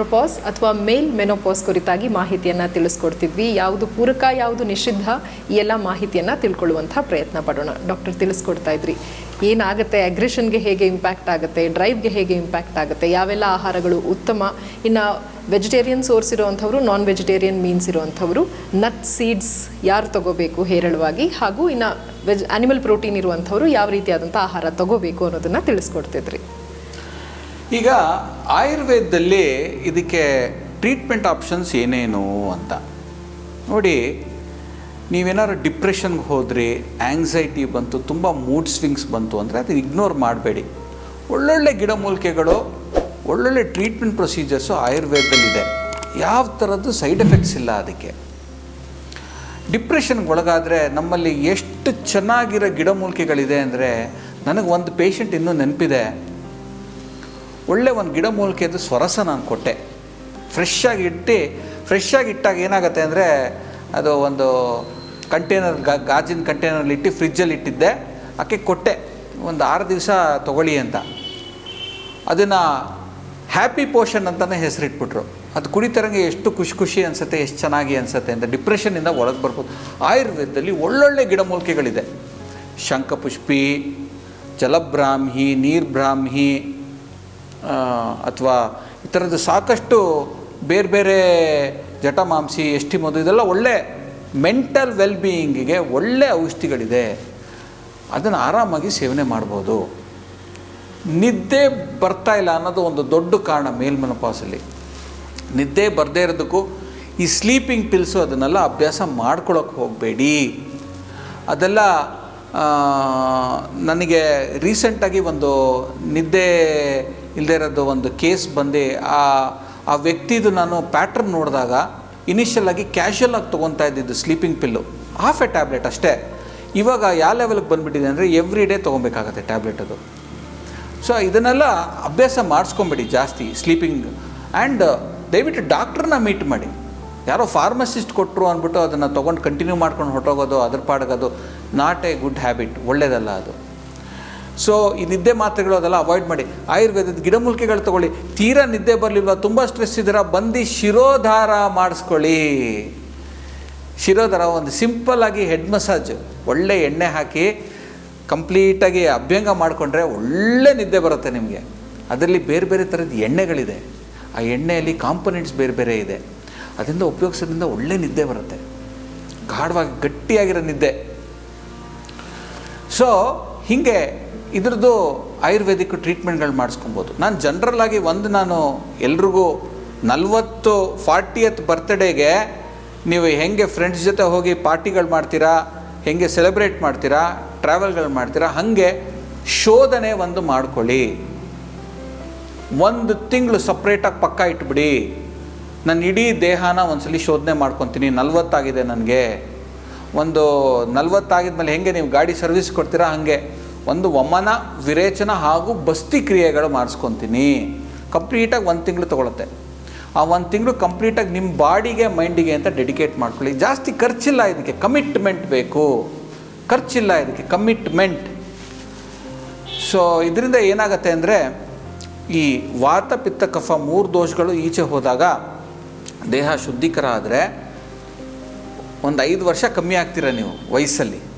ಆಂಡ್ರೋಪಾಸ್ ಅಥವಾ ಮೇಲ್ ಮೆನೋಪಾಸ್ ಕುರಿತಾಗಿ ಮಾಹಿತಿಯನ್ನು ತಿಳಿಸ್ಕೊಡ್ತಿದ್ವಿ ಯಾವುದು ಪೂರಕ, ಯಾವುದು ನಿಷಿದ್ಧ, ಈ ಎಲ್ಲ ಮಾಹಿತಿಯನ್ನು ತಿಳ್ಕೊಳ್ಳುವಂಥ ಪ್ರಯತ್ನ ಪಡೋಣ. ಡಾಕ್ಟರ್ ತಿಳಿಸ್ಕೊಡ್ತಾ ಇದ್ರಿ. ಏನಾಗುತ್ತೆ? ಅಗ್ರೆಷನ್ಗೆ ಹೇಗೆ ಇಂಪ್ಯಾಕ್ಟ್ ಆಗುತ್ತೆ? ಡ್ರೈವ್ಗೆ ಹೇಗೆ ಇಂಪ್ಯಾಕ್ಟ್ ಆಗುತ್ತೆ? ಯಾವೆಲ್ಲ ಆಹಾರಗಳು ಉತ್ತಮ? ಇನ್ನು ವೆಜಿಟೇರಿಯನ್ ಸೋರ್ಸ್ ಇರುವಂಥವ್ರು ನಾನ್ ವೆಜಿಟೇರಿಯನ್ ಮೀನ್ಸ್ ಇರುವಂಥವ್ರು ನಟ್ ಸೀಡ್ಸ್ ಯಾರು ತಗೋಬೇಕು ಹೇರಳವಾಗಿ? ಹಾಗೂ ಇನ್ನು ವೆಜ್ ಅನಿಮಲ್ ಪ್ರೋಟೀನ್ ಇರುವಂಥವ್ರು ಯಾವ ರೀತಿಯಾದಂಥ ಆಹಾರ ತಗೋಬೇಕು ಅನ್ನೋದನ್ನು ತಿಳಿಸ್ಕೊಡ್ತಿದ್ರಿ. ಈಗ ಆಯುರ್ವೇದದಲ್ಲಿ ಇದಕ್ಕೆ ಟ್ರೀಟ್ಮೆಂಟ್ ಆಪ್ಷನ್ಸ್ ಏನೇನು ಅಂತ. ನೋಡಿ, ನೀವೇನಾದ್ರು ಡಿಪ್ರೆಷನ್ಗೆ ಹೋದ್ರಿ ಆ್ಯಂಗ್ಸೈಟಿ ಬಂತು, ತುಂಬ ಮೂಡ್ ಸ್ವಿಂಗ್ಸ್ ಬಂತು ಅಂದರೆ ಅದನ್ನ ಇಗ್ನೋರ್ ಮಾಡಬೇಡಿ. ಒಳ್ಳೊಳ್ಳೆ ಗಿಡಮೂಲಿಕೆಗಳು ಒಳ್ಳೊಳ್ಳೆ ಟ್ರೀಟ್ಮೆಂಟ್ ಪ್ರೊಸೀಜರ್ಸು ಆಯುರ್ವೇದದಲ್ಲಿದೆ. ಯಾವ ಥರದ್ದು ಸೈಡ್ ಎಫೆಕ್ಟ್ಸ್ ಇಲ್ಲ ಅದಕ್ಕೆ. ಡಿಪ್ರೆಷನ್ಗೆ ಒಳಗಾದರೆ ನಮ್ಮಲ್ಲಿ ಎಷ್ಟು ಚೆನ್ನಾಗಿರೋ ಗಿಡಮೂಲಿಕೆಗಳಿದೆ ಅಂದರೆ, ನನಗೆ ಒಂದು ಪೇಷಂಟ್ ಇನ್ನೂ ನೆನಪಿದೆ. ಒಳ್ಳೆ ಒಂದು ಗಿಡ ಮೂಲಿಕೆದು ಸ್ವರಸ ನಾನು ಕೊಟ್ಟೆ. ಫ್ರೆಶ್ಶಾಗಿ ಇಟ್ಟು ಫ್ರೆಶ್ಶಾಗಿ ಇಟ್ಟಾಗ ಏನಾಗುತ್ತೆ ಅಂದರೆ ಅದು ಒಂದು ಕಂಟೈನರ್ ಗಾಜಿನ ಕಂಟೈನರ್ಲಿ ಇಟ್ಟು ಫ್ರಿಜ್ಜಲ್ಲಿ ಇಟ್ಟಿದ್ದೆ. ಆಕೆ ಕೊಟ್ಟೆ, ಒಂದು ಆರು ದಿವಸ ತಗೊಳ್ಳಿ ಅಂತ. ಅದನ್ನು ಹ್ಯಾಪಿ ಪೋಷನ್ ಅಂತಲೇ ಹೆಸರಿಟ್ಬಿಟ್ರು. ಅದು ಕುಡಿತರಂಗೆ ಎಷ್ಟು ಖುಷಿ ಖುಷಿ ಅನಿಸುತ್ತೆ, ಎಷ್ಟು ಚೆನ್ನಾಗಿ ಅನಿಸುತ್ತೆ ಅಂತ ಡಿಪ್ರೆಷನ್ನಿಂದ ಒಳಗೆ ಬರ್ಬೋದು. ಆಯುರ್ವೇದದಲ್ಲಿ ಒಳ್ಳೊಳ್ಳೆ ಗಿಡಮೂಲಿಕೆಗಳಿದೆ ಶಂಖಪುಷ್ಪಿ, ಜಲಬ್ರಾಹ್ಮಿ, ನೀರ್ಬ್ರಾಹ್ಮಿ ಅಥವಾ ಈ ಥರದ್ದು ಸಾಕಷ್ಟು ಬೇರೆ ಬೇರೆ ಜಟಮಾಂಸಿ ಎಷ್ಟಿ ಮದು ಇದೆಲ್ಲ ಒಳ್ಳೆ ಮೆಂಟಲ್ ವೆಲ್ ಬೀಯಿಂಗಿಗೆ ಒಳ್ಳೆ ಔಷಧಿಗಳಿದೆ. ಅದನ್ನು ಆರಾಮಾಗಿ ಸೇವನೆ ಮಾಡ್ಬೋದು. ನಿದ್ದೆ ಬರ್ತಾ ಇಲ್ಲ ಅನ್ನೋದು ಒಂದು ದೊಡ್ಡ ಕಾರಣ ಮೇಲ್ಮನಪಾಸಲ್ಲಿ ನಿದ್ದೆ ಬರದೇ ಇರೋದಕ್ಕೂ ಈ ಸ್ಲೀಪಿಂಗ್ ಪಿಲ್ಸು ಅದನ್ನೆಲ್ಲ ಅಭ್ಯಾಸ ಮಾಡ್ಕೊಳಕ್ಕೆ ಹೋಗಬೇಡಿ. ಅದೆಲ್ಲ ನನಗೆ ರೀಸೆಂಟಾಗಿ ಒಂದು ನಿದ್ದೆ ಇಲ್ಲದೆ ಇರೋದು ಒಂದು ಕೇಸ್ ಬಂದು ಆ ಆ ವ್ಯಕ್ತಿದು ನಾನು ಪ್ಯಾಟ್ರನ್ ನೋಡಿದಾಗ ಇನಿಷಿಯಲ್ ಆಗಿ ಕ್ಯಾಶುಯಲ್ ಆಗಿ ತೊಗೊತಾ ಇದ್ದಿದ್ದು sleeping pill half a tablet ಅಷ್ಟೇ. ಇವಾಗ ಯಾವ ಲೆವೆಲ್ಗೆ ಬಂದುಬಿಟ್ಟಿದೆ ಅಂದರೆ ಎವ್ರಿ ಡೇ ತೊಗೊಬೇಕಾಗತ್ತೆ ಟ್ಯಾಬ್ಲೆಟ್ ಅದು. ಸೊ ಇದನ್ನೆಲ್ಲ ಅಭ್ಯಾಸ ಮಾಡಿಸ್ಕೊಂಬೇಡಿ ಜಾಸ್ತಿ ಸ್ಲೀಪಿಂಗ್ ಆ್ಯಂಡ್ ದಯವಿಟ್ಟು ಡಾಕ್ಟ್ರನ್ನ ಮೀಟ್ ಮಾಡಿ. ಯಾರೋ ಫಾರ್ಮಸಿಸ್ಟ್ ಕೊಟ್ಟರು ಅಂದ್ಬಿಟ್ಟು ಅದನ್ನು ತೊಗೊಂಡು ಕಂಟಿನ್ಯೂ ಮಾಡ್ಕೊಂಡು ಹೊರಟೋಗೋದು, ಅದ್ರ ಪಾಡಗೋದು ನಾಟ್ ಎ ಗುಡ್ ಹ್ಯಾಬಿಟ್ ಒಳ್ಳೆಯದಲ್ಲ ಅದು. ಸೊ ಈ ನಿದ್ದೆ ಮಾತ್ರೆಗಳು ಅದೆಲ್ಲ ಅವಾಯ್ಡ್ ಮಾಡಿ. ಆಯುರ್ವೇದದ ಗಿಡಮೂಲಿಕೆಗಳು ತೊಗೊಳ್ಳಿ. ತೀರಾ ನಿದ್ದೆ ಬರಲಿಲ್ವ? ತುಂಬ ಸ್ಟ್ರೆಸ್ ಇದ್ದೀರಾ? ಬಂದು ಶಿರೋಧಾರ ಮಾಡಿಸ್ಕೊಳ್ಳಿ. ಶಿರೋಧಾರ ಒಂದು ಸಿಂಪಲ್ ಆಗಿ ಹೆಡ್ ಮಸಾಜ್ ಒಳ್ಳೆ ಎಣ್ಣೆ ಹಾಕಿ ಕಂಪ್ಲೀಟಾಗಿ ಅಭ್ಯಂಗ ಮಾಡಿಕೊಂಡ್ರೆ ಒಳ್ಳೆ ನಿದ್ದೆ ಬರುತ್ತೆ ನಿಮಗೆ. ಅದರಲ್ಲಿ ಬೇರೆ ಬೇರೆ ಥರದ ಎಣ್ಣೆಗಳಿದೆ. ಆ ಎಣ್ಣೆಯಲ್ಲಿ ಕಾಂಪೊನೆಂಟ್ಸ್ ಬೇರೆ ಬೇರೆ ಇದೆ. ಅದರಿಂದ ಉಪಯೋಗಿಸೋದ್ರಿಂದ ಒಳ್ಳೆ ನಿದ್ದೆ ಬರುತ್ತೆ. ಗಾಢವಾಗಿ ಗಟ್ಟಿಯಾಗಿರೋ ನಿದ್ದೆ. ಸೊ ಹೀಗೆ ಇದ್ರದ್ದು ಆಯುರ್ವೇದಿಕ್ ಟ್ರೀಟ್ಮೆಂಟ್ಗಳು ಮಾಡಿಸ್ಕೊಬೋದು. ನಾನು ಜನರಲ್ ಆಗಿ ಒಂದು ನಾನು ಎಲ್ರಿಗೂ ನಲ್ವತ್ತು ಫಾರ್ಟಿಯತ್ ಬರ್ತ್ಡೇಗೆ ನೀವು ಹೆಂಗೆ ಫ್ರೆಂಡ್ಸ್ ಜೊತೆ ಹೋಗಿ ಪಾರ್ಟಿಗಳು ಮಾಡ್ತೀರಾ, ಹೆಂಗೆ ಸೆಲೆಬ್ರೇಟ್ ಮಾಡ್ತೀರಾ ಟ್ರಾವೆಲ್ಗಳು ಮಾಡ್ತೀರಾ, ಹಾಗೆ ಶೋಧನೆ ಒಂದು ಮಾಡ್ಕೊಳ್ಳಿ. ಒಂದು ತಿಂಗಳು ಸಪ್ರೇಟಾಗಿ ಪಕ್ಕ ಇಟ್ಬಿಡಿ. ನನ್ನ ಇಡೀ ದೇಹನ ಒಂದ್ಸಲಿ ಶೋಧನೆ ಮಾಡ್ಕೊತೀನಿ, ನಲ್ವತ್ತಾಗಿದೆ ನನಗೆ. ಒಂದು ನಲ್ವತ್ತಾಗಿದ್ಮೇಲೆ ಹೆಂಗೆ ನೀವು ಗಾಡಿ ಸರ್ವಿಸ್ ಕೊಡ್ತೀರಾ, ಹಾಗೆ. ಒಂದು ವಮನ, ವಿರೇಚನ ಹಾಗೂ ಬಸ್ತಿ ಕ್ರಿಯೆಗಳು ಮಾಡಿಸ್ಕೊತೀನಿ. ಕಂಪ್ಲೀಟಾಗಿ ಒಂದು ತಿಂಗಳು ತೊಗೊಳುತ್ತೆ. ಆ ಒಂದು ತಿಂಗಳು ಕಂಪ್ಲೀಟಾಗಿ ನಿಮ್ಮ ಬಾಡಿಗೆ, ಮೈಂಡಿಗೆ ಅಂತ ಡೆಡಿಕೇಟ್ ಮಾಡ್ಕೊಳ್ಳಿ. ಜಾಸ್ತಿ ಖರ್ಚಿಲ್ಲ ಇದಕ್ಕೆ. ಕಮಿಟ್ಮೆಂಟ್ ಬೇಕು. ಖರ್ಚಿಲ್ಲ ಇದಕ್ಕೆ. ಕಮಿಟ್ಮೆಂಟ್. ಸೊ ಇದರಿಂದ ಏನಾಗುತ್ತೆ ಅಂದರೆ, ಈ ವಾತ, ಪಿತ್ತ, ಕಫ ಮೂರು ದೋಷಗಳು ಈಚೆ ಹೋದಾಗ ದೇಹ ಶುದ್ಧೀಕರ ಆದರೆ ಒಂದು ಐದು ವರ್ಷ ಕಮ್ಮಿ ಆಗ್ತೀರ ನೀವು ವಯಸ್ಸಲ್ಲಿ?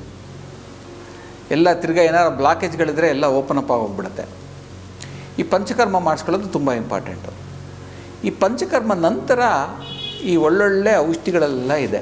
ಎಲ್ಲ ತಿರ್ಗಾ ಏನಾರು ಬ್ಲಾಕೇಜ್ಗಳಿದ್ರೆ ಎಲ್ಲ ಓಪನ್ ಅಪ್ ಆಗೋಗ್ಬಿಡುತ್ತೆ. ಈ ಪಂಚಕರ್ಮ ಮಾಡಿಸ್ಕೊಳ್ಳೋದು ತುಂಬ ಇಂಪಾರ್ಟೆಂಟು ಈ ಪಂಚಕರ್ಮ ನಂತರ ಈ ಒಳ್ಳೊಳ್ಳೆ ಔಷಧಿಗಳೆಲ್ಲ ಇದೆ.